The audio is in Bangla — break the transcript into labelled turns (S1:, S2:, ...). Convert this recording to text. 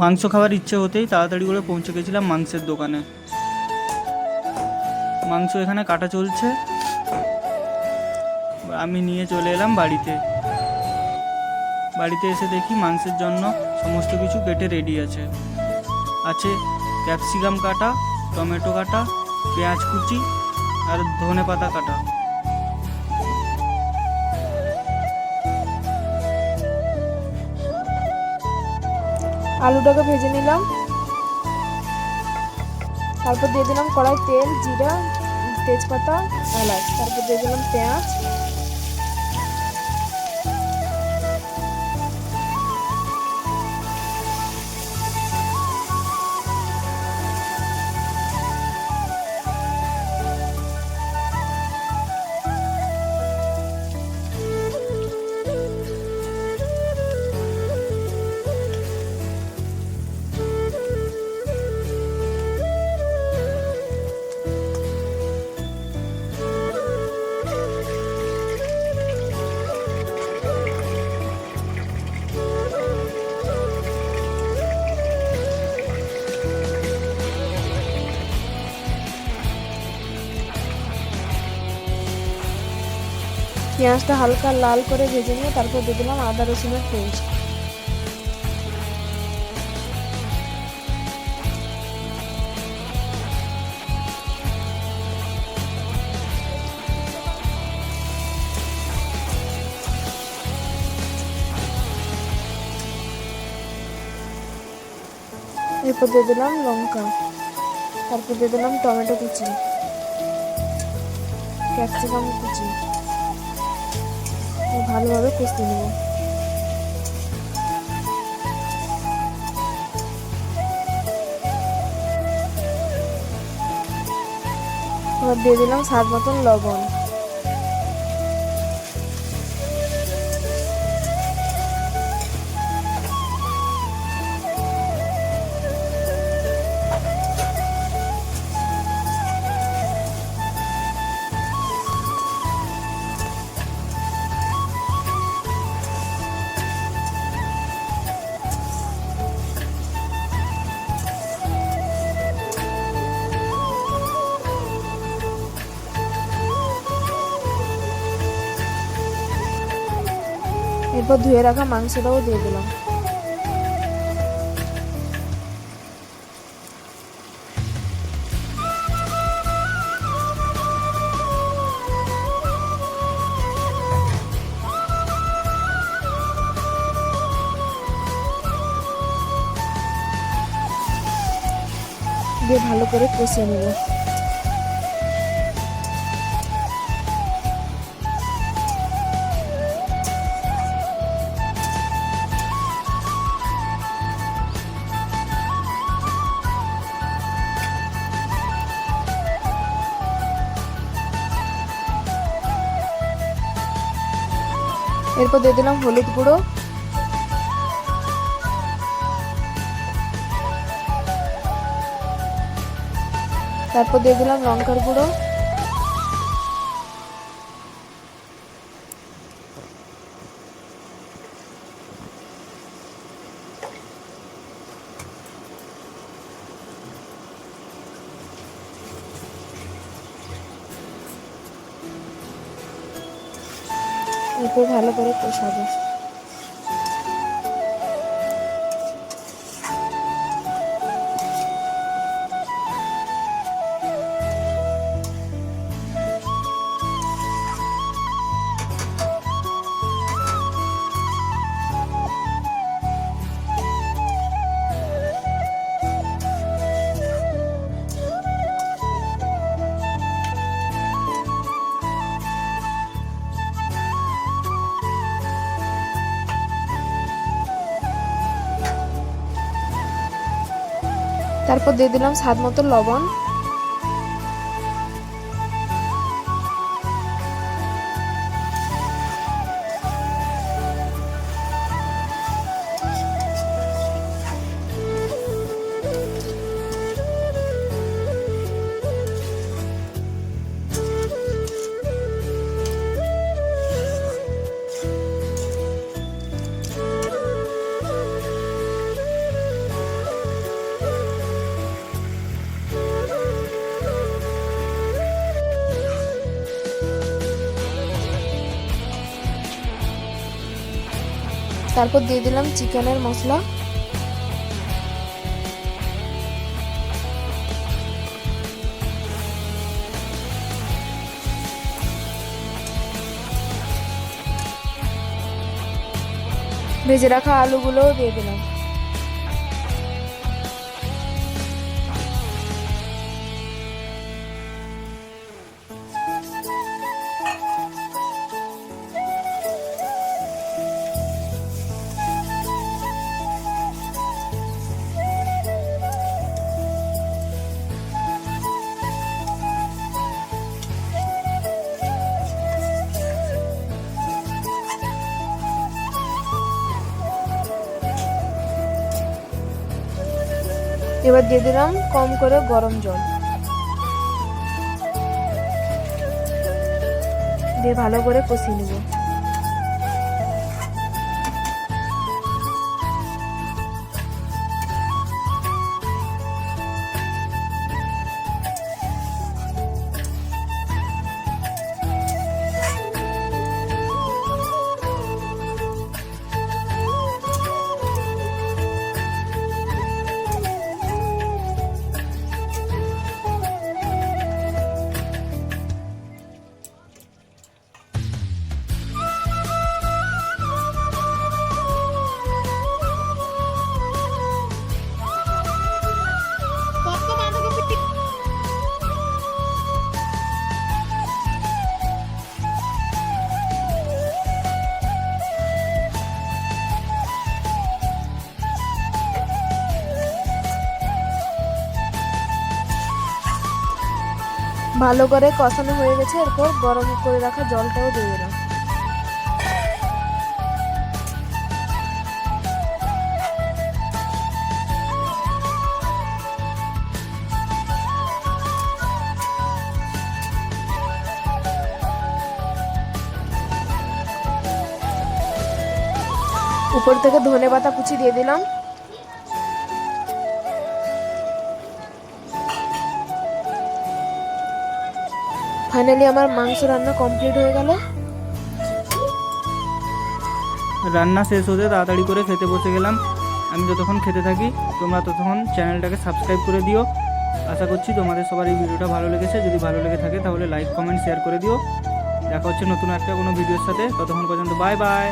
S1: মাংস খাওয়ার ইচ্ছে হতেই তাড়াতাড়ি করে পৌঁছে গেছিলাম মাংসের দোকানে। মাংস এখানে কাটা চলছে। আমি নিয়ে চলে এলাম বাড়িতে। বাড়িতে এসে দেখি মাংসের জন্য সমস্ত কিছু কেটে রেডি আছে। আছে ক্যাপসিকাম কাটা, টমেটো কাটা, পেঁয়াজ কুচি আর ধনে পাতা কাটা।
S2: আলুটাকে ভেজে নিলাম। তারপর দিয়ে দিলাম কড়াই তেল, জিরা, তেজপাতা, এলাচ। তারপর দিয়ে দিলাম পেঁয়াজ। পেঁয়াজটা হালকা লাল করে ভেজে নিয়ে তারপর দিয়ে দিলাম আদা রসুনের পেস্ট। এরপর দিয়ে দিলাম লঙ্কা। তারপর দিয়ে দিলাম টমেটো কুচি। ক্যাপসিকাম কুচি। ভালোভাবে কষতে নেব। এবার দিয়ে দিলাম স্বাদ মতন লবণ। এরপর ধুয়ে রাখা মাংসটাও দিয়ে দিলাম। দিয়ে ভালো করে কষিয়ে নেব। এরপর দিয়ে দিলাম হলুদ গুঁড়ো। তারপর দিয়ে দিলাম লঙ্কার গুঁড়ো। ভালো করে কষাবো। তারপর দিয়ে দিলাম স্বাদ মতো লবণ। তারপর দিয়ে দিলাম চিকেনের মশলা। ভেজে রাখা আলুগুলোও দিয়ে দিলাম। এবার দিয়ে দিলাম কম করে গরম জল। দিয়ে ভালো করে কষিয়ে নেব। ভালো করে কষানো হয়ে গেছে, এরপর গরম করে রাখা জলটাও দিয়ে দিলাম। উপর থেকে ধনে পাতা কুচি দিয়ে দিলাম। ফাইনালি আমার মাংস রান্না কমপ্লিট হয়ে গেল।
S1: রান্না শেষ হতে তাড়াতাড়ি করে খেতে বসে গেলাম। আমি যতক্ষণ খেতে থাকি, তোমরা ততক্ষণ চ্যানেলটাকে সাবস্ক্রাইব করে দিও। আশা করছি তোমাদের সবার এই ভিডিওটা ভালো লেগেছে। যদি ভালো লেগে থাকে, তাহলে লাইক কমেন্ট শেয়ার করে দিও। দেখা হচ্ছে নতুন একটা কোনো ভিডিওর সাথে। ততক্ষণ পর্যন্ত বাই বাই